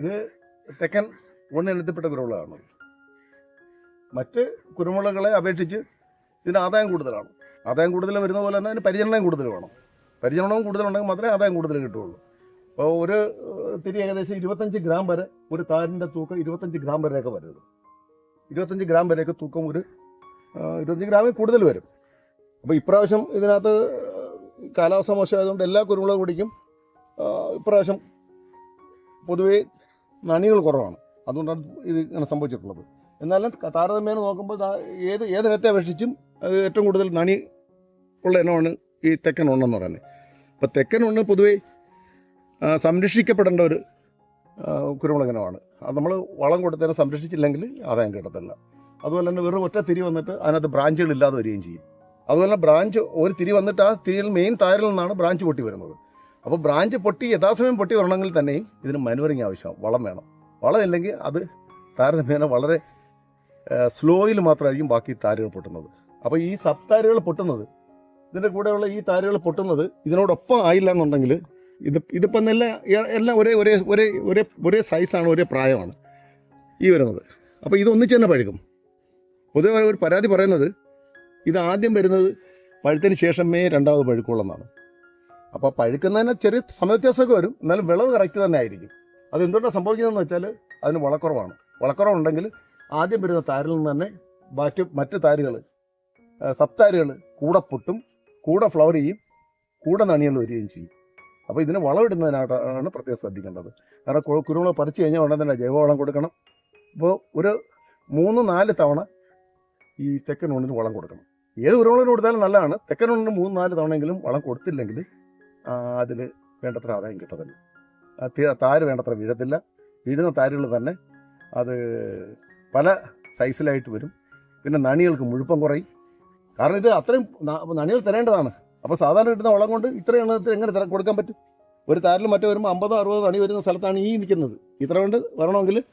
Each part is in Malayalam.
ഇത് തെക്കൻ ഒന്നിനത്തിൽപ്പെട്ട കുരുമുളകാണ്. മറ്റ് കുരുമുളകളെ അപേക്ഷിച്ച് ഇതിന് ആദായം കൂടുതലാണ്. ആദായം കൂടുതൽ വരുന്ന പോലെ തന്നെ അതിന് പരിചരണം കൂടുതൽ വേണം. പരിചരണവും കൂടുതലുണ്ടെങ്കിൽ മാത്രമേ ആദായം കൂടുതൽ കിട്ടുകയുള്ളൂ. അപ്പോൾ ഒരു തിരി ഏകദേശം ഇരുപത്തഞ്ച് ഗ്രാം വരെ ഒരു താരിന്റെ തൂക്കം ഇരുപത്തഞ്ച് ഗ്രാം വരെയൊക്കെ വരരുത് ഇരുപത്തഞ്ച് ഗ്രാം വരെയൊക്കെ തൂക്കം ഒരു ഇരുപത്തഞ്ച് ഗ്രാമിൽ കൂടുതൽ വരും. അപ്പോൾ ഇപ്രാവശ്യം ഇതിനകത്ത് കാലാവസ്ഥ മോശമായതുകൊണ്ട് എല്ലാ കുരുമുളക് പൊടിക്കും ഇപ്രാവശ്യം പൊതുവേ നണികൾ കുറവാണ്. അതുകൊണ്ടാണ് ഇത് ഇങ്ങനെ സംഭവിച്ചിട്ടുള്ളത്. എന്നാലും താരതമ്യേന നോക്കുമ്പോൾ ഏത് ഏതിനത്തെ അപേക്ഷിച്ചും ഏറ്റവും കൂടുതൽ നണി ഉള്ള ഇനമാണ് ഈ തെക്കൻ ഉണ്ണെന്ന് പറയുന്നത്. അപ്പോൾ തെക്കൻ ഉണ്ണ് പൊതുവേ സംരക്ഷിക്കപ്പെടേണ്ട ഒരു കുരുമുളകിനമാണ് അത് നമ്മൾ വളം കൊടുത്തതിനെ സംരക്ഷിച്ചില്ലെങ്കിൽ ആദായം കിട്ടത്തില്ല. അതുപോലെ തന്നെ വെറും ഒറ്റ തിരി വന്നിട്ട് അതിനകത്ത് ബ്രാഞ്ചുകൾ ഇല്ലാതെ വരികയും ചെയ്യും. അതുപോലെ ബ്രാഞ്ച് ഒരു തിരി വന്നിട്ട് ആ തിരിയിൽ മെയിൻ താരിൽ നിന്നാണ് ബ്രാഞ്ച് പൊട്ടി വരുന്നത്. അപ്പോൾ ബ്രാഞ്ച് പൊട്ടി യഥാസമയം പൊട്ടി വരണമെങ്കിൽ തന്നെയും ഇതിന് മനുവറിങ് ആവശ്യമാണ് വളം വേണം. വളം ഇല്ലെങ്കിൽ അത് താരതമ്യേന വളരെ സ്ലോയിൽ മാത്രമായിരിക്കും ബാക്കി താരുകൾ പൊട്ടുന്നത്. അപ്പോൾ ഈ സബ് താരുകൾ പൊട്ടുന്നത് ഇതിന്റെ കൂടെയുള്ള ഈ താരുകൾ പൊട്ടുന്നത് ഇതിനോടൊപ്പം ആയില്ല എന്നുണ്ടെങ്കിൽ ഇത് ഇതിപ്പം നല്ല എല്ലാം ഒരേ ഒരേ ഒരേ ഒരേ ഒരേ സൈസാണ് ഒരേ പ്രായമാണ് ഈ വരുന്നത്. അപ്പോൾ ഇത് ഒന്നിച്ച് തന്നെ പഴുക്കും. പൊതുവെ ഒരു പരാതി പറയുന്നത് ഇത് ആദ്യം വരുന്നത് പഴുത്തതിന് ശേഷമേ രണ്ടാമത് പഴുക്കുള്ളെന്നാണ് അപ്പോൾ പഴുക്കുന്നതിന് ചെറിയ സമയവ്യത്യാസമൊക്കെ വരും. എന്നാലും വിളവ് കറക്റ്റ് തന്നെ ആയിരിക്കും അത് എന്തുകൊണ്ടാണ് സംഭവിക്കുന്നതെന്ന് വെച്ചാൽ അതിന് വളക്കുറവാണ്. വളക്കുറവുണ്ടെങ്കിൽ ആദ്യം വരുന്ന താരിൽ നിന്ന് തന്നെ മറ്റ് മറ്റ് താരുകൾ സപ്താരുകൾ കൂടെ പൊട്ടും കൂടെ ഫ്ലവർ ചെയ്യും കൂടെ നണികൾ വരികയും ചെയ്യും. അപ്പോൾ ഇതിന് വളമിടുന്നതിനായിട്ടാണ് പ്രത്യേകം ശ്രദ്ധിക്കേണ്ടത്. കാരണം കുരുമുളക് പറിച്ചു കഴിഞ്ഞാൽ ഉടനെ തന്നെ ജൈവവളം കൊടുക്കണം. അപ്പോൾ ഒരു മൂന്ന് നാല് തവണ ഈ തെക്കൻ ഉണ്ണിന് വളം കൊടുക്കണം. ഏത് കുരുമുളകിന് കൊടുത്താലും നല്ലതാണ്. തെക്കൻ ഉണ്ണിന് മൂന്ന് നാല് തവണയെങ്കിലും വളം കൊടുത്തില്ലെങ്കിൽ അതിൽ വേണ്ടത്ര ആദായം കിട്ടത്തില്ല. താര് വേണ്ടത്ര വീഴത്തില്ല. വീഴുന്ന താരുകൾ തന്നെ അത് പല സൈസിലായിട്ട് വരും. പിന്നെ നണികൾക്ക് മുഴുപ്പം കുറയും. കാരണം ഇത് അത്രയും നണികൾ തരേണ്ടതാണ്. അപ്പോൾ സാധാരണ കിട്ടുന്ന വളം കൊണ്ട് ഇത്രയാണ് എങ്ങനെ തര കൊടുക്കാൻ പറ്റും? ഒരു താരിൽ മറ്റോ വരുമ്പോൾ അമ്പതോ അറുപതോ നണി വരുന്ന സ്ഥലത്താണ് ഈ നിൽക്കുന്നത്. ഇത്ര കൊണ്ട് വരണമെങ്കിൽ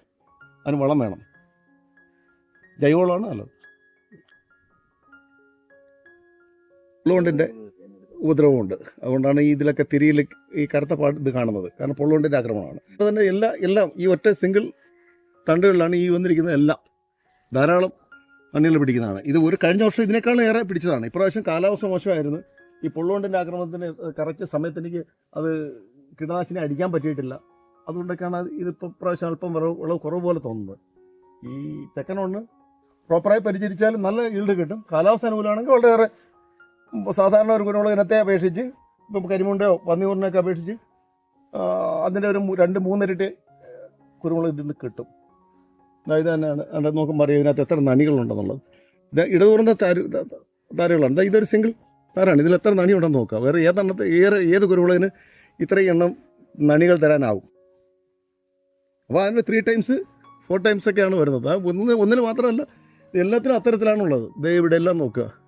അതിന് വളം വേണം. ജൈവവളമാണ് നല്ലത്. ഉള്ളതുകൊണ്ടിന്റെ ഉപദ്രവമുണ്ട്. അതുകൊണ്ടാണ് ഈ ഇതിലൊക്കെ തിരിയിൽ ഈ കറുത്ത പാട്ട് ഇത് കാണുന്നത്. കാരണം പൊള്ളുകൊണ്ടിന്റെ ആക്രമണമാണ്. അത് തന്നെ എല്ലാ എല്ലാം ഈ ഒറ്റ സിംഗിൾ തണ്ടുകളിലാണ് ഈ വന്നിരിക്കുന്നത് എല്ലാം. ധാരാളം മണ്ണിൽ പിടിക്കുന്നതാണ്. ഇത് ഒരു കഴിഞ്ഞ വർഷം ഇതിനേക്കാളും ഏറെ പിടിച്ചതാണ്. ഇപ്രാവശ്യം കാലാവസ്ഥ മോശമായിരുന്നു. ഈ പൊള്ളുകൊണ്ടിന്റെ ആക്രമണത്തിന് കറക്റ്റ് സമയത്ത് എനിക്ക് അത് കീടനാശിനി അടിക്കാൻ പറ്റിയിട്ടില്ല. അതുകൊണ്ടൊക്കെയാണ് അത് ഇതിപ്പോൾ പ്രാവശ്യം അല്പം വിളവ് വിളവ് കുറവ് പോലെ തോന്നുന്നത്. ഈ തെക്കനൊന്ന് പ്രോപ്പറായി പരിചരിച്ചാലും നല്ല ഈൽഡ് കിട്ടും. കാലാവസ്ഥ അനുകൂലമാണെങ്കിൽ വളരെയേറെ സാധാരണ ഒരു കുരുമുളക് ഇനത്തെ അപേക്ഷിച്ച് ഇപ്പം കരിമുണ്ടയോ പന്നിയൂറിനൊക്കെ അപേക്ഷിച്ച് അതിന്റെ ഒരു രണ്ട് മൂന്നിരട്ടി കുരുമുളക് ഇതിൽ നിന്ന് കിട്ടും. അതായത് തന്നെയാണ്. അവിടെ നോക്കുമ്പോൾ അറിയാം ഇതിനകത്ത് എത്ര നണികളുണ്ടെന്നുള്ളത് ഇത് ഇടതൂർന്ന താര താരകളാണ്. ഇതൊരു സിംഗിൾ താരാണ്. ഇതിൽ എത്ര നണി ഉണ്ടെന്ന് നോക്കുക. വേറെ ഏതെണ്ണത്തെ ഏറെ ഏത് കുരുമുളകിന് ഇത്രയും എണ്ണം നണികൾ തരാനാവും. അപ്പോൾ അതിന് ത്രീ ടൈംസ് ഫോർ ടൈംസ് ഒക്കെയാണ് വരുന്നത്. ഒന്നിന് ഒന്ന് ഒന്നിന് മാത്രമല്ല എല്ലാത്തിനും അത്തരത്തിലാണുള്ളത്. ദേ ഇവിടെ എല്ലാം നോക്കുക.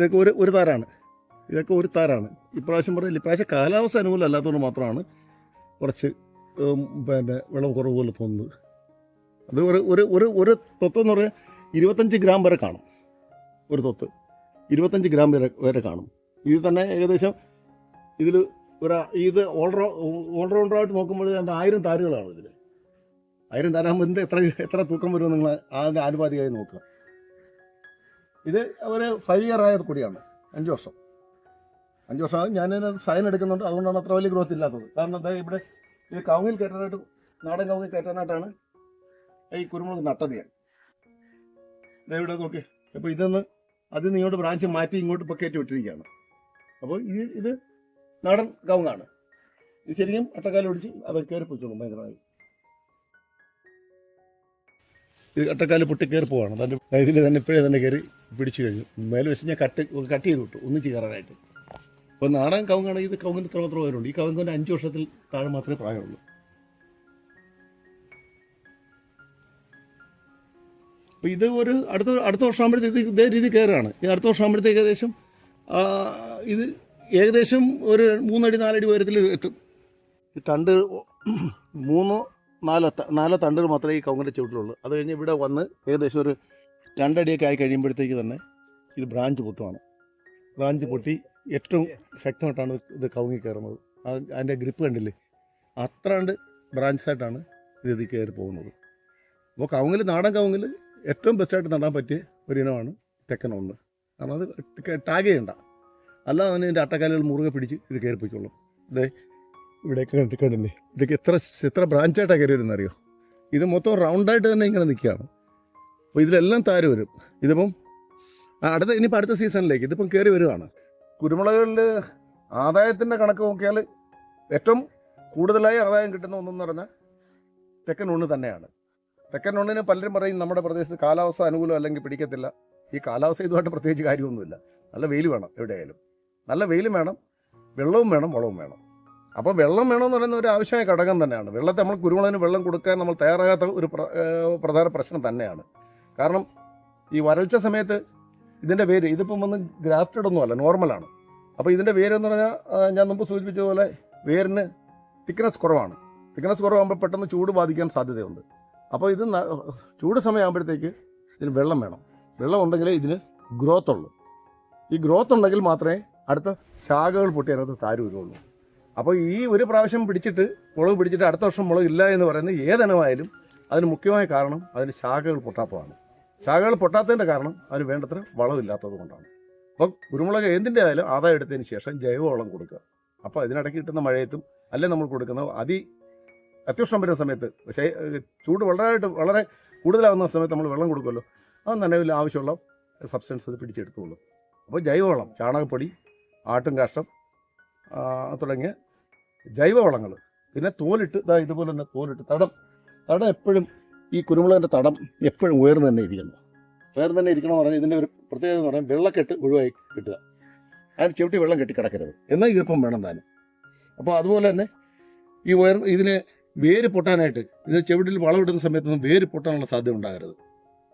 ഇതൊക്കെ ഒരു ഒരു താരാണ്. ഇതൊക്കെ ഒരു താരാണ്. ഇപ്രാവശ്യം പറയില്ല ഇപ്രാവശ്യം കാലാവസ്ഥ അനുകൂലം അല്ലാത്തതുകൊണ്ട് മാത്രമാണ് കുറച്ച് പിന്നെ വിളവ് കുറവ് പോലെ തോന്നുന്നത്. അത് ഒരു ഒരു ഒരു ഒരു തൊത്തെന്ന് പറഞ്ഞാൽ ഇരുപത്തഞ്ച് ഗ്രാം വരെ കാണും. ഒരു തൊത്ത്. ഇരുപത്തഞ്ച് ഗ്രാം വരെ വരെ കാണും. ഇത് തന്നെ ഏകദേശം ഇതിൽ ഒരു ഇത് ഓൾറൗ ഓൾറൗണ്ടറായിട്ട് നോക്കുമ്പോൾ അതിന്റെ ആയിരം താരുകളാണ് ഇതിൽ ആയിരം താരാകുമ്പോൾ എത്ര എത്ര തൂക്കം വരുമെന്ന് നിങ്ങൾ അതിന്റെ ആനുപാതികമായി നോക്കുക. ഇത് ഒരു ഫൈവ് ഇയർ ആയത് കൂടിയാണ്. അഞ്ച് വർഷം. അഞ്ച് വർഷം ഞാൻ സൈൻ എടുക്കുന്നുണ്ട്. അതുകൊണ്ടാണ് അത്ര വലിയ ഗ്രോത്ത് ഇല്ലാത്തത്. കാരണം എന്താ ഇവിടെ ഇത് കവുങ്ങിൽ കയറ്റാനായിട്ട് നാടൻ കവുങ്ങിൽ കയറ്റാനായിട്ടാണ് ഈ കുരുമുളക് നട്ടത് ഞാൻ. ഇവിടെ നോക്കി. അപ്പോൾ ഇതൊന്ന് അതിൽ നിന്ന് ഇങ്ങോട്ട് ബ്രാഞ്ച് മാറ്റി ഇങ്ങോട്ട് ഇപ്പോൾ കയറ്റി വിട്ടിരിക്കുകയാണ്. അപ്പോൾ ഇത് ഇത് നാടൻ കവുങ്ങാണ്. ഇത് ശരിക്കും അട്ടക്കാലം പിടിച്ച് അവർ കയറി പോയിക്കോളും ഭയങ്കരമായി ഇത് അട്ടക്കാൽ പൊട്ടി കയറി പോവാണ്. അതിന്റെ ഇതിൽ തന്നെ ഇപ്പോഴേ തന്നെ കയറി പിടിച്ചു കഴിഞ്ഞു. മേലെ വെച്ച് ഞാൻ കട്ട് കട്ട് ചെയ്ത് വിട്ടു. ഒന്നിച്ച് കയറാനായിട്ട്. അപ്പോൾ നാടൻ കവുങ്ങാണെങ്കിൽ ഇത് കവുങ്ങിന് ഇത്ര മാത്രം പേരുണ്ട് ഈ കവുങ്ങിന്റെ അഞ്ച് വർഷത്തിൽ താഴെ മാത്രമേ പ്രായമുള്ളൂ. അപ്പോൾ ഇത് ഒരു അടുത്ത അടുത്ത വർഷം ആകുമ്പോഴത്തേക്ക് ഇതേ രീതി കയറുകയാണ്. ഈ അടുത്ത വർഷം ആകുമ്പോഴത്തേക്ക് ഏകദേശം ഇത് ഏകദേശം ഒരു മൂന്നടി നാലടി ഉയരത്തിൽ എത്തും. ഈ തണ്ട് മൂന്നോ നാലോ നാല് തണ്ടുകൾ മാത്രമേ ഈ കവുങ്ങിന്റെ ചുവട്ടിലുള്ളൂ. അത് കഴിഞ്ഞ് ഇവിടെ വന്ന് ഏകദേശം ഒരു രണ്ടടിയൊക്കെ ആയി കഴിയുമ്പോഴത്തേക്ക് തന്നെ ഇത് ബ്രാഞ്ച് പൊട്ടുവാണ്. ബ്രാഞ്ച് പൊട്ടി ഏറ്റവും ശക്തമായിട്ടാണ് ഇത് കവുങ്ങി കയറുന്നത്. അത് അതിന്റെ ഗ്രിപ്പ് കണ്ടില്ലേ? അത്ര കണ്ട് ബ്രാഞ്ചായിട്ടാണ് ഇത് കയറി പോകുന്നത്. അപ്പോൾ കവുങ്ങിൽ നാടൻ കവുങ്ങിൽ ഏറ്റവും ബെസ്റ്റായിട്ട് നടാൻ പറ്റിയ ഒരു ഇനമാണ് തെക്കൻ ഒന്ന്. കാരണം അത് ടാഗ് ചെയ്യണ്ട. അല്ലാതെ തന്നെ ഇതിന്റെ അട്ടക്കാലുകൾ മുറുകെ പിടിച്ച് ഇത് കയറിപ്പിക്കുള്ളൂ അതെ ഇവിടെയൊക്കെ കണ്ടി ഇതൊക്കെ എത്ര എത്ര ബ്രാഞ്ചായിട്ടാണ് കയറി വരുന്നത് അറിയോ? ഇത് മൊത്തം റൗണ്ടായിട്ട് തന്നെ ഇങ്ങനെ നിൽക്കുകയാണ്. അപ്പോൾ ഇതിലെല്ലാം താര് വരും. ഇതിപ്പം അടുത്ത ഇനിയിപ്പോൾ അടുത്ത സീസണിലേക്ക് ഇതിപ്പം കയറി വരുവാണ്. കുരുമുളകുകളിൽ ആദായത്തിന്റെ കണക്ക് നോക്കിയാൽ ഏറ്റവും കൂടുതലായി ആദായം കിട്ടുന്ന ഒന്നെന്ന് പറഞ്ഞാൽ തെക്കൻ ഉണ്ണ് തന്നെയാണ്. തെക്കൻ ഉണ്ണിന് പലരും പറയും നമ്മുടെ പ്രദേശത്ത് കാലാവസ്ഥ അനുകൂലം അല്ലെങ്കിൽ പിടിക്കത്തില്ല. ഈ കാലാവസ്ഥ ഇതുമായിട്ട് പ്രത്യേകിച്ച് കാര്യമൊന്നുമില്ല. നല്ല വെയിൽ വേണം എവിടെയായാലും. നല്ല വെയിലും വേണം വെള്ളവും വേണം വളവും വേണം. അപ്പോൾ വെള്ളം വേണമെന്ന് പറയുന്ന ഒരു ആവശ്യമായ ഘടകം തന്നെയാണ്. വെള്ളത്തെ നമ്മൾ കുരുമുളകിന് വെള്ളം കൊടുക്കാൻ നമ്മൾ തയ്യാറാകാത്ത ഒരു പ്രധാന പ്രശ്നം തന്നെയാണ്. കാരണം ഈ വരൾച്ച സമയത്ത് ഇതിന്റെ വേര് ഇതിപ്പം വന്ന് ഗ്രാഫ്റ്റഡ് ഒന്നുമല്ല നോർമലാണ് അപ്പോൾ ഇതിന്റെ വേര് എന്ന് പറഞ്ഞാൽ ഞാൻ മുമ്പ് സൂചിപ്പിച്ചതുപോലെ വേരിന് തിക്നെസ് കുറവാണ്. തിക്നെസ് കുറവാകുമ്പോൾ പെട്ടെന്ന് ചൂട് ബാധിക്കാൻ സാധ്യതയുണ്ട്. അപ്പോൾ ഇത് ചൂട് സമയമാകുമ്പോഴത്തേക്ക് ഇതിന് വെള്ളം വേണം. വെള്ളം ഉണ്ടെങ്കിലേ ഇതിന് ഗ്രോത്ത് ഉള്ളൂ. ഈ ഗ്രോത്ത് ഉണ്ടെങ്കിൽ മാത്രമേ അടുത്ത ശാഖകൾ പൊട്ടി അതിനകത്ത് താര് വരുള്ളൂ അപ്പോൾ ഈ ഒരു പ്രാവശ്യം പിടിച്ചിട്ട് മുളക് പിടിച്ചിട്ട് അടുത്ത വർഷം മുളക് ഇല്ല എന്ന് പറയുന്നത് ഏതെനമായാലും അതിന് മുഖ്യമായ കാരണം അതിന് ശാഖകൾ പൊട്ടാത്തതാണ്. ശാഖകൾ പൊട്ടാത്തതിന്റെ കാരണം അതിന് വേണ്ടത്ര വളമില്ലാത്തത് കൊണ്ടാണ്. അപ്പം കുരുമുളക് എന്തിന്റെ ആയാലും ആദായം എടുത്തതിന് ശേഷം ജൈവവളം കൊടുക്കുക. അപ്പോൾ ഇതിനിടയ്ക്ക് കിട്ടുന്ന മഴയത്തും അല്ലെ നമ്മൾ കൊടുക്കുന്ന അതി അത്യുഷ്ണം വരുന്ന സമയത്ത് ചൂട് വളരെയായിട്ട് വളരെ കൂടുതലാവുന്ന സമയത്ത് നമ്മൾ വെള്ളം കൊടുക്കുമല്ലോ അത് നനവിൽ ആവശ്യമുള്ള സബ്സ്റ്റൻസ് അത് പിടിച്ചെടുത്തുള്ളൂ അപ്പോൾ ജൈവവളം ചാണകപ്പൊടി ആട്ടും കാഷ്ടം തുടങ്ങിയ ജൈവവളങ്ങൾ പിന്നെ തോലിട്ട് ഇതാ ഇതുപോലെ തന്നെ തോലിട്ട് തടം. തടം എപ്പോഴും ഈ കുരുമുളകിന്റെ തടം എപ്പോഴും ഉയർന്നു തന്നെ ഇരിക്കണം ഉയർന്നു തന്നെ ഇരിക്കണം എന്ന് പറഞ്ഞാൽ ഇതിന്റെ ഒരു പ്രത്യേകത എന്ന് പറഞ്ഞാൽ വെള്ളക്കെട്ട് ഒഴിവായി കിട്ടുക. അതിന് ചവിട്ടി വെള്ളം കെട്ടി കിടക്കരുത്. എന്നാൽ ഈർപ്പം വേണം താനും. അപ്പോൾ അതുപോലെ തന്നെ ഈ ഉയർ ഇതിന് വേര് പൊട്ടാനായിട്ട് ഇതിന് ചെവിട്ടിൽ വളം ഇടുന്ന സമയത്തൊന്നും വേര് പൊട്ടാനുള്ള സാധ്യത ഉണ്ടാകരുത്.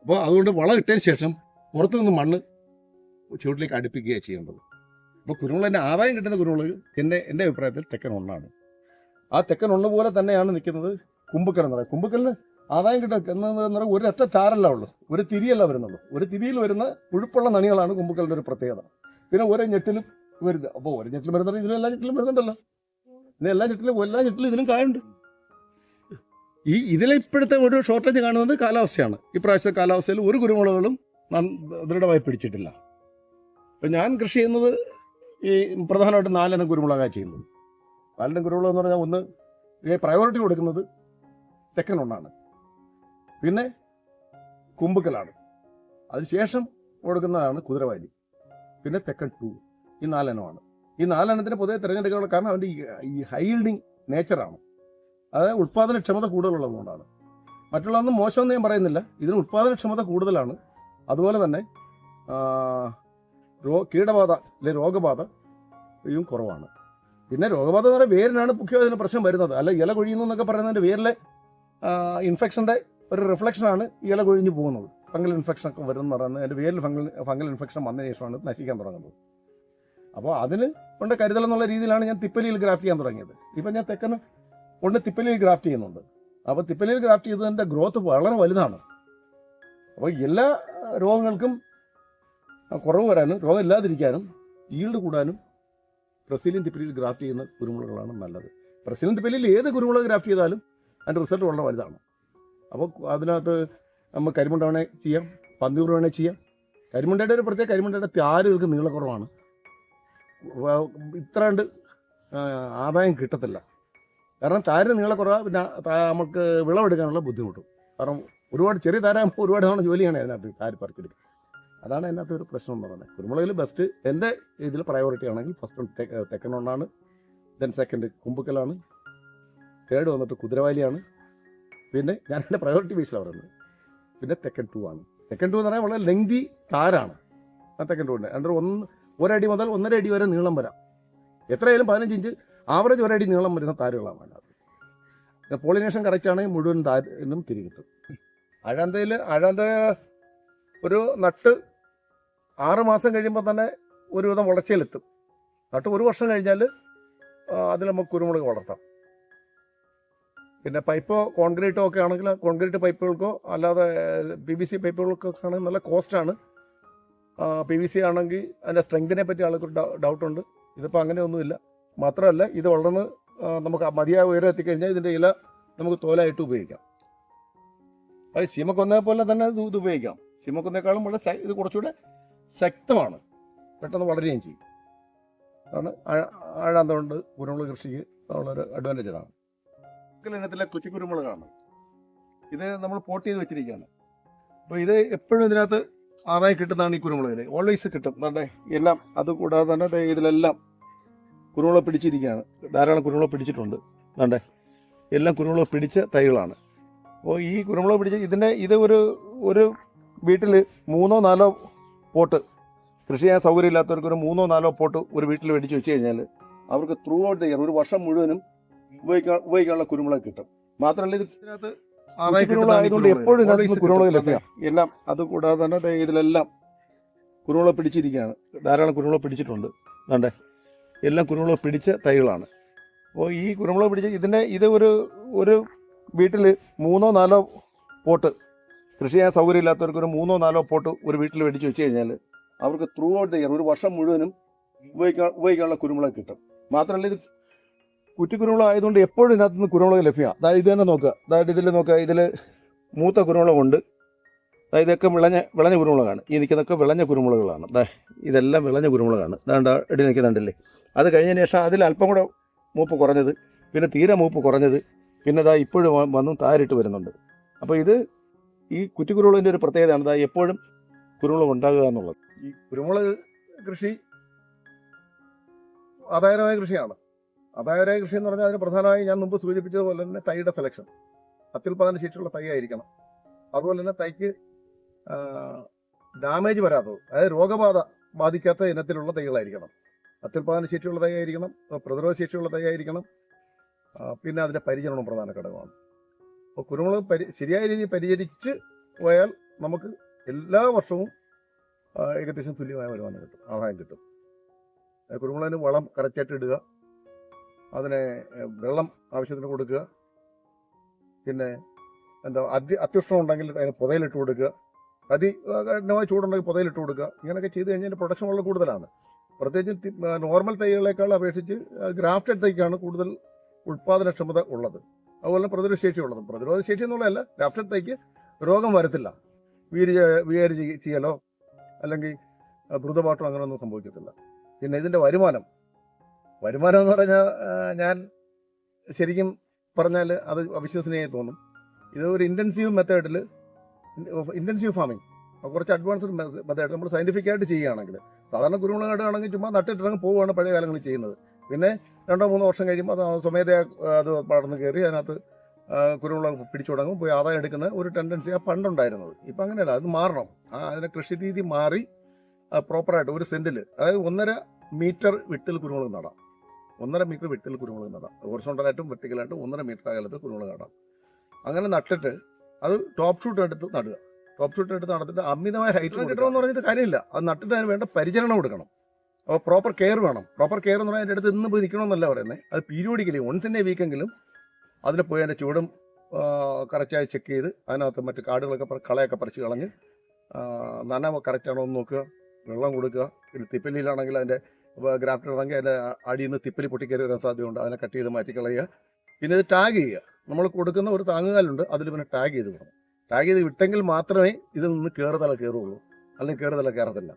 അപ്പോൾ അതുകൊണ്ട് വളം ഇട്ടതിന് ശേഷം പുറത്തുനിന്ന് മണ്ണ് ചുവട്ടിലേക്ക് അടുപ്പിക്കുകയാണ് ചെയ്യേണ്ടത്. അപ്പോൾ കുരുമുളകിന്റെ ആദായം കിട്ടുന്ന കുരുമുളക് എന്റെ എന്റെ അഭിപ്രായത്തിൽ തെക്കൻ ഒന്നാണ്. ആ തെക്കൻ ഒന്ന് പോലെ തന്നെയാണ് നിൽക്കുന്നത് കുമ്പക്കൽ എന്ന് പറയുന്നത്. കുമ്പക്കലിന് ആദായം കിട്ടുന്ന ഒരു ഒരൊറ്റ താരല്ല ഉള്ളൂ. ഒരു തിരിയല്ല വരുന്നുള്ളൂ. ഒരു തിരിയിൽ വരുന്ന ഉഴുപ്പുള്ള നണികളാണ് കുമ്പക്കലിന്റെ ഒരു പ്രത്യേകത. പിന്നെ ഓരോ ഞെട്ടിലും വരുന്നത് അപ്പോൾ ഓരോ ഞെട്ടിലും വരുന്നത് ഇതിലും എല്ലാ ഞെട്ടിലും വരുന്നുണ്ടല്ലോ. പിന്നെ എല്ലാ ഞെട്ടിലും എല്ലാ ഞെട്ടിലും ഇതിലും കായുണ്ട്. ഈ ഇതിലെ ഇപ്പോഴത്തെ ഒരു ഷോർട്ടേജ് കാണുന്നത് കാലാവസ്ഥയാണ്. ഇപ്രാവശ്യത്തെ കാലാവസ്ഥയിൽ ഒരു കുരുമുളകളും ദൃഢമായി പിടിച്ചിട്ടില്ല. ഇപ്പം ഞാൻ കൃഷി ചെയ്യുന്നത് ഈ പ്രധാനമായിട്ടും നാലെണ്ണം കുരുമുളകാണ് ചെയ്യുന്നത്. നാലെണ്ണം കുരുമുളക് എന്ന് പറഞ്ഞാൽ ഒന്ന് പ്രയോറിറ്റി കൊടുക്കുന്നത് തെക്കൻ ഒന്നാണ്. പിന്നെ കുമ്പുക്കലാണ്. അതിനുശേഷം കൊടുക്കുന്നതാണ് കുതിരവാലി. പിന്നെ തെക്കൻ ടു ഈ നാലെണ്ണമാണ്. ഈ നാലെണ്ണത്തിന് പൊതുവെ തിരഞ്ഞെടുക്കാനുള്ള കാരണം അവന്റെ ഈ ഹൈൽഡിങ് നേച്ചറാണ്. അതായത് ഉൽപ്പാദനക്ഷമത കൂടുതലുള്ളതുകൊണ്ടാണ്. മറ്റുള്ളതൊന്നും മോശമെന്ന് ഞാൻ പറയുന്നില്ല. ഇതിന് ഉൽപ്പാദനക്ഷമത കൂടുതലാണ്. അതുപോലെ തന്നെ രോ കീടബാധ അല്ലെ രോഗബാധയും കുറവാണ്. പിന്നെ രോഗബാധ എന്ന് പറയുന്നത് വേരിനാണ് മുഖ്യം അതിന് പ്രശ്നം വരുന്നത്. അല്ല ഇല കൊഴിയുന്നു എന്നൊക്കെ പറയുന്നതിന്റെ വേരിലെ ഇൻഫെക്ഷന്റെ ഒരു റിഫ്ലക്ഷനാണ് ഇല കൊഴിഞ്ഞു പോകുന്നത്. ഫംഗൽ ഇൻഫെക്ഷൻ ഒക്കെ വരുന്നു പറയുന്നത്. അതിന്റെ വേരിൽ ഫംഗൽ ഫംഗൽ ഇൻഫെക്ഷൻ വന്നതിന് ശേഷമാണ് നശിക്കാൻ തുടങ്ങുന്നത്. അപ്പോൾ അതിന് കൊണ്ട് കരുതൽ എന്നുള്ള രീതിയിലാണ് ഞാൻ തിപ്പലിയിൽ ഗ്രാഫ്റ്റ് ചെയ്യാൻ തുടങ്ങിയത്. ഇപ്പം ഞാൻ തെക്കന് കൊണ്ട് തിപ്പലിയിൽ ഗ്രാഫ്റ്റ് ചെയ്യുന്നുണ്ട്. അപ്പോൾ തിപ്പലിയിൽ ഗ്രാഫ്റ്റ് ചെയ്തതിന്റെ ഗ്രോത്ത് വളരെ വലുതാണ്. അപ്പോൾ എല്ലാ രോഗങ്ങൾക്കും കുറവ് വരാനും രോഗം ഇല്ലാതിരിക്കാനും ഈൽഡ് കൂടാനും ബ്രസീലിയൻ തിപ്പലിയിൽ ഗ്രാഫ്റ്റ് ചെയ്യുന്ന കുരുമുളകളാണ് നല്ലത്. ബ്രസീലിയൻ തിപ്പലിയിൽ ഏത് കുരുമുളക് ഗ്രാഫ്റ്റ് ചെയ്താലും അതിന്റെ റിസൾട്ട് വളരെ വലുതാണ്. അപ്പോൾ അതിനകത്ത് നമ്മൾ കരിമുണ്ട വേണേ ചെയ്യാം പന്തൂർ വേണേ ചെയ്യാം. കരിമുണ്ടയുടെ ഒരു പ്രത്യേക കരിമുണ്ടയുടെ താരുകൾക്ക് നീളക്കുറവാണ് വ- ഇത്ര കണ്ട് ആ, ആദായം കിട്ടത്തില്ല. കാരണം താരിന് നീളക്കുറവാണ് പിന്നെ നമുക്ക് വിളവെടുക്കാനുള്ള ബുദ്ധിമുട്ടും. കാരണം ഒരുപാട് ചെറിയ താരാകുമ്പോൾ ഒരുപാട് തവണ ജോലിയാണ് അതിനകത്ത് താര് പറിച്ചെടുക്കുക അതാണ് അതിനകത്ത് ഒരു പ്രശ്നം എന്ന് പറയുന്നത്. കുരുമുളകിൽ ബെസ്റ്റ് എന്റെ ഇതിൽ പ്രയോറിറ്റി ആണെങ്കിൽ ഫസ്റ്റ് തെക്കൻ ഒന്നാണ് ദെൻ സെക്കൻഡ് കുമ്പുക്കലാണ് തേർഡ് വന്നിട്ട് കുതിരവാലിയാണ് പിന്നെ ഞാൻ എന്റെ പ്രയോറിറ്റി ബേസിലാണ് പറയുന്നത്. പിന്നെ തെക്കൻ ടു ആണ്. തെക്കൻ ടു എന്ന് പറഞ്ഞാൽ വളരെ ലെങ്തി താരാണ്. ആ തെക്കൻ ടു ഉണ്ട് എന്റെ ഒന്ന് ഒരടി മുതൽ ഒന്നര അടി വരെ നീളം വരാം. എത്രയായാലും പതിനഞ്ച് ഇഞ്ച് ആവറേജ് ഒരടി നീളം വരുന്ന താരുകളാണ് വേണ്ടത്. പിന്നെ പോളിനേഷൻ കറക്റ്റ് ആണെങ്കിൽ മുഴുവൻ താരിനും തിരികിട്ടും അഴാന്തയിൽ അഴാന്ത ഒരു നട്ട് ആറ് മാസം കഴിയുമ്പോൾ തന്നെ ഒരുവിധം വളർച്ചയിലെത്തും. നട്ട് ഒരു വർഷം കഴിഞ്ഞാൽ അതിൽ നമുക്ക് കുരുമുളക് വളർത്താം. പിന്നെ പൈപ്പോ കോൺക്രീറ്റോ ഒക്കെ ആണെങ്കിൽ കോൺക്രീറ്റ് പൈപ്പുകൾക്കോ അല്ലാതെ പി വി സി പൈപ്പുകൾക്കൊക്കെ ആണെങ്കിൽ നല്ല കോസ്റ്റാണ്. പി വി സി ആണെങ്കിൽ അതിന്റെ സ്ട്രെങ്തിനെ പറ്റി ആൾക്ക് ഡൗട്ടുണ്ട്. ഇതിപ്പോൾ അങ്ങനെയൊന്നുമില്ല. മാത്രമല്ല ഇത് വളർന്ന് നമുക്ക് മതിയായ ഉയരം എത്തിക്കഴിഞ്ഞാൽ ഇതിന്റെ ഇല നമുക്ക് തോലായിട്ട് ഉപയോഗിക്കാം. അത് ചീമക്കൊന്നേ പോലെ തന്നെ ഇത് ഉപയോഗിക്കാം. ചീമക്കൊന്നേക്കാളും ഇത് കുറച്ചുകൂടെ ശക്തമാണ്. പെട്ടെന്ന് വളരുകയും ചെയ്യും. അതാണ് ആഴ- ആഴാന്തമുണ്ട് കുരുമുളക് കൃഷിക്ക് ഉള്ളൊരു അഡ്വാന്റേജ് അതാണ് ഇനത്തിലെ കൊച്ചു കുരുമുളകാണ്. ഇത് നമ്മൾ പോട്ട് ചെയ്ത് വെച്ചിരിക്കുകയാണ്. അപ്പോൾ ഇത് എപ്പോഴും ഇതിനകത്ത് ആറായി കിട്ടുന്നതാണ് ഈ കുരുമുളകിൽ ഓൾവേസ് കിട്ടും. നമ്മുടെ എല്ലാം അതുകൂടാതെ തന്നെ ഇതിലെല്ലാം കുരുമുളക് പിടിച്ചിരിക്കുകയാണ്. ധാരാളം കുരുമുളക് പിടിച്ചിട്ടുണ്ട്. വേണ്ടേ എല്ലാം കുരുമുളക് പിടിച്ച തൈകളാണ്. അപ്പോൾ ഈ കുരുമുളക് പിടിച്ച് ഇതിന്റെ ഇത് ഒരു ഒരു വീട്ടിൽ മൂന്നോ നാലോ പോട്ട്. കൃഷി ചെയ്യാൻ സൗകര്യമില്ലാത്തവർക്ക് ഒരു മൂന്നോ നാലോ പോട്ട് ഒരു വീട്ടിൽ മേടിച്ച് വെച്ച് കഴിഞ്ഞാൽ അവർക്ക് ത്രൂ ഔട്ട് ദ ഇയർ ഒരു വർഷം മുഴുവനും ഉപയോഗിക്കാൻ ഉപയോഗിക്കാനുള്ള കുരുമുളക് കിട്ടും. മാത്രമല്ല ഇത് ഇതിനകത്ത് ആയതുകൊണ്ട് എപ്പോഴും ഇതിനകത്ത് കുരുമുളക് ലഭ്യമാണ്. എല്ലാം അത് കൂടാതെ തന്നെ ഇതിലെല്ലാം കുരുമുളക് പിടിച്ചിരിക്കുകയാണ്. ധാരാളം കുരുമുളക് പിടിച്ചിട്ടുണ്ട്. കണ്ടേ? എല്ലാം കുരുമുളക് പിടിച്ച തൈകളാണ്. അപ്പോൾ ഈ കുരുമുളക് പിടിച്ച് ഇതിന്റെ ഇത് ഒരു ഒരു വീട്ടിൽ മൂന്നോ നാലോ പോട്ട് കൃഷി ചെയ്യാൻ സൗകര്യമില്ലാത്തവർക്ക് ഒരു മൂന്നോ നാലോ പോട്ട് ഒരു വീട്ടിൽ വെടിച്ച് വെച്ച് കഴിഞ്ഞാൽ അവർക്ക് ത്രൂ ഔട്ട് ദ ഇയർ ഒരു വർഷം മുഴുവനും ഉപയോഗിക്കാൻ ഉപയോഗിക്കാനുള്ള കുരുമുളക് കിട്ടും. മാത്രമല്ല ഇത് കുറ്റിക്കുരുമുളക് ആയതുകൊണ്ട് എപ്പോഴും ഇതിനകത്ത് നിന്ന് കുരുമുളക് ലഭ്യമാണ്. അതായത് ഇത് തന്നെ നോക്കുക. അതായത് ഇതിൽ നോക്കുക. ഇതിൽ മൂത്ത കുരുമുളകുണ്ട്. അതായത് ഇതൊക്കെ വിളഞ്ഞ വിളഞ്ഞ കുരുമുളകാണ്. ഈ നിൽക്കുന്നതൊക്കെ വിളഞ്ഞ കുരുമുളകുകളാണ്. ഇതെല്ലാം വിളഞ്ഞ കുരുമുളകാണ്. അതാണ്ട് ഇടി നിൽക്കുന്നുണ്ടല്ലേ അത് കഴിഞ്ഞതിന് ശേഷം അതിൽ അല്പം കൂടെ മൂപ്പ് കുറഞ്ഞത് പിന്നെ തീരെ മൂപ്പ് കുറഞ്ഞത് പിന്നെ ഇതാ ഇപ്പോഴും വന്നും താരിട്ട് വരുന്നുണ്ട്. അപ്പോൾ ഇത് ഈ കുറ്റിക്കുരുമുളകിന്റെ ഒരു പ്രത്യേകത എന്താ എപ്പോഴും കുരുമുളക് ഉണ്ടാകുക എന്നുള്ളത്. ഈ കുരുമുളക് കൃഷി ആദായകരമായ കൃഷിയാണ്. ആദായകരമായ കൃഷി എന്ന് പറഞ്ഞാൽ അതിന് പ്രധാനമായി ഞാൻ മുമ്പ് സൂചിപ്പിച്ചതുപോലെ തന്നെ തൈയുടെ സെലക്ഷൻ അത്യുൽപാദന ശേഷിയുള്ള തൈ ആയിരിക്കണം. അതുപോലെ തന്നെ തൈക്ക് ഡാമേജ് വരാത്തത് അതായത് രോഗബാധ ബാധിക്കാത്ത ഇനത്തിലുള്ള തൈകളായിരിക്കണം. അത്യുൽപാദന ശേഷിയുള്ള തൈ ആയിരിക്കണം പ്രതിരോധ ശേഷിയുള്ള തൈ ആയിരിക്കണം പിന്നെ അതിന്റെ പരിചരണം പ്രധാന ഘടകമാണ്. അപ്പോൾ കുരുമുളക് പരി ശരിയായ രീതിയിൽ പരിചരിച്ച് പോയാൽ നമുക്ക് എല്ലാ വർഷവും ഏകദേശം തുല്യമായ വരുമാനം കിട്ടും ആദായം കിട്ടും. കുരുമുളകിന് വളം കറക്റ്റായിട്ട് ഇടുക അതിനെ വെള്ളം ആവശ്യത്തിന് കൊടുക്കുക പിന്നെ എന്താ അതി അത്യുഷ്ണം ഉണ്ടെങ്കിൽ അതിന് പുതയിലിട്ട് കൊടുക്കുക അതി കഠിനമായ ചൂടുണ്ടെങ്കിൽ പുതയിലിട്ട് കൊടുക്കുക ഇങ്ങനെയൊക്കെ ചെയ്ത് കഴിഞ്ഞാൽ പ്രൊഡക്ഷൻ വളരെ കൂടുതലാണ്. പ്രത്യേകിച്ച് നോർമൽ തൈകളേക്കാൾ അപേക്ഷിച്ച് ഗ്രാഫ്റ്റഡ് തൈക്കാണ് കൂടുതൽ ഉൽപാദനക്ഷമത ഉള്ളത്. അതുപോലെ പ്രതിരോധ ശേഷി ഉള്ളത് പ്രതിരോധ ശേഷി എന്നുള്ളതല്ല രാഷ്ട്രത്തേക്ക് രോഗം വരത്തില്ല. വീര് വീര് ചെയ്യലോ അല്ലെങ്കിൽ ദ്രുതപാട്ടോ അങ്ങനെയൊന്നും സംഭവിക്കത്തില്ല. പിന്നെ ഇതിന്റെ വരുമാനം. വരുമാനം എന്ന് പറഞ്ഞാൽ ഞാൻ ശരിക്കും പറഞ്ഞാൽ അത് അവിശ്വസനീയമായി തോന്നും. ഇത് ഒരു ഇന്റൻസീവ് മെത്തേഡിൽ ഇന്റൻസീവ് ഫാമിംഗ് കുറച്ച് അഡ്വാൻസ്ഡ് മെത്തേഡ് നമ്മൾ സയന്റിഫിക്കായിട്ട് ചെയ്യുകയാണെങ്കിൽ സാധാരണ കുരുമുളക് നടുകയാണെങ്കിൽ ചുമ്മാ നട്ടിട്ടിറങ്ങി പോവുകയാണ് പഴയ കാലങ്ങളിൽ ചെയ്യുന്നത്. പിന്നെ രണ്ടോ മൂന്നോ വർഷം കഴിയുമ്പോൾ അത് സ്വമേധയാ അത് പടർന്ന് കയറി അതിനകത്ത് കുരുവിളകൾ കുരുമുളക് പിടിച്ചു തുടങ്ങും. പോയി ആദായം എടുക്കുന്ന ഒരു ടെൻഡൻസി ആ പണ്ടുണ്ടായിരുന്നത്. ഇപ്പം അങ്ങനെയല്ല അത് മാറണം. ആ അതിന്റെ കൃഷി രീതി മാറി പ്രോപ്പറായിട്ട് ഒരു സെന്റിൽ അതായത് ഒന്നര മീറ്റർ വിട്ടിൽ കുരുമുളക് നടാം. ഒന്നര മീറ്റർ വിട്ടിൽ കുരുമുളക് നടാം. ഹൊറിസോണ്ടലായിട്ടും വെർട്ടിക്കലായിട്ടും ഒന്നര മീറ്റർ അകലത്ത് കുരുമുളക് നടാം. അങ്ങനെ നട്ടിട്ട് അത് ടോപ്പ് ഷൂട്ട് എടുത്ത് നടുക. ടോപ്പ് ഷൂട്ട് എടുത്ത് നടത്തിട്ട് അമിതമായ ഹൈറ്റ് കിട്ടണമെന്ന് പറഞ്ഞിട്ട് കാര്യമില്ല. അത് നട്ടിട്ട് അതിന് വേണ്ട പരിചരണം കൊടുക്കണം. അപ്പോൾ പ്രോപ്പർ കെയർ വേണം. പ്രോപ്പർ കെയർ എന്ന് പറഞ്ഞാൽ അതിന്റെ അടുത്ത് ഇന്ന് പോയി നിൽക്കണമെന്നല്ല പറയുന്നത് അത് പീരിയോഡിക്കലി വൺസ് ഇൻ എ വീക്കെങ്കിലും അതിൽ പോയി അതിന്റെ ചൂടും കറക്റ്റായി ചെക്ക് ചെയ്ത് അതിനകത്ത് മറ്റ് കാടുകളൊക്കെ കളയൊക്കെ പറിച്ച് കളഞ്ഞ് നന കറക്റ്റാണോ എന്ന് നോക്കുക വെള്ളം കൊടുക്കുക. പിന്നെ തിപ്പലിയിലാണെങ്കിൽ അതിന്റെ ഗ്രാഫ്റ്റർ ആണെങ്കിൽ അതിന്റെ അടിയിൽ നിന്ന് തിപ്പലി പൊട്ടിക്കയറി വരാൻ സാധ്യതയുണ്ട്. അതിനെ കട്ട് ചെയ്ത് മാറ്റി കളയുക. പിന്നെ ഇത് ടാഗ് ചെയ്യുക. നമ്മൾ കൊടുക്കുന്ന ഒരു താങ്ങുകാലുണ്ട് അതിൽ പിന്നെ ടാഗ് ചെയ്ത് വേണം ടാഗ് ചെയ്ത് വിട്ടെങ്കിൽ മാത്രമേ ഇതിൽ നിന്ന് കയറുതല കയറുള്ളൂ. അല്ലെങ്കിൽ കയറുതല കയറത്തില്ല.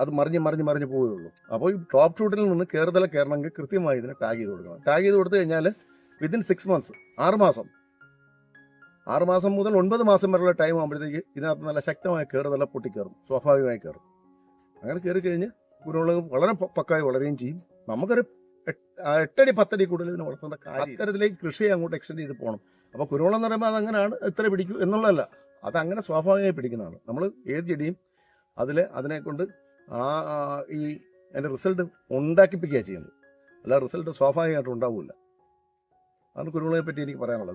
അത് മറിഞ്ഞ് മറിഞ്ഞ് മറിഞ്ഞ് പോവുകയുള്ളൂ. അപ്പോൾ ഈ ടോപ്പ് ഷൂട്ടിൽ നിന്ന് കയറുതല കയറണമെങ്കിൽ കൃത്യമായി ഇതിനെ ടാഗ് ചെയ്ത് കൊടുക്കണം. ടാഗ് ചെയ്ത് കൊടുത്തു കഴിഞ്ഞാൽ വിതിൻ സിക്സ് മന്ത്സ് ആറ് മാസം. ആറ് മാസം മുതൽ ഒൻപത് മാസം വരെയുള്ള ടൈം ആകുമ്പോഴത്തേക്ക് ഇതിനകത്ത് നല്ല ശക്തമായ കയറുതല പൊട്ടിക്കയറും സ്വാഭാവികമായി കയറും അങ്ങനെ കയറി കഴിഞ്ഞ് കുരുമുളക് വളരെ പക്കായി വളരുകയും ചെയ്യും. നമുക്കൊരു എട്ടടി പത്തടി കൂടുതൽ ഇതിനെ വളർത്തേണ്ട കാര്യം അത്തരത്തിലേക്ക് കൃഷി അങ്ങോട്ട് എക്സ്റ്റെൻഡ് ചെയ്ത് പോകണം. അപ്പോൾ കുരുമുളക് എന്ന് പറയുമ്പോൾ അതങ്ങനെയാണ് ഇത്ര പിടിക്കും എന്നുള്ളതല്ല. അതങ്ങനെ സ്വാഭാവികമായി പിടിക്കുന്നതാണ്. നമ്മൾ ഏത് ചെടിയും അതിൽ അതിനെ കൊണ്ട് ആ ഈ അതിന്റെ റിസൾട്ട് ഉണ്ടാക്കിപ്പിക്കുകയാണ് ചെയ്യുന്നത്. അല്ല റിസൾട്ട് സ്വാഭാവികമായിട്ട് ഉണ്ടാവില്ല അതാണ് കുരുമുളകെ പറ്റി എനിക്ക് പറയാനുള്ളത്.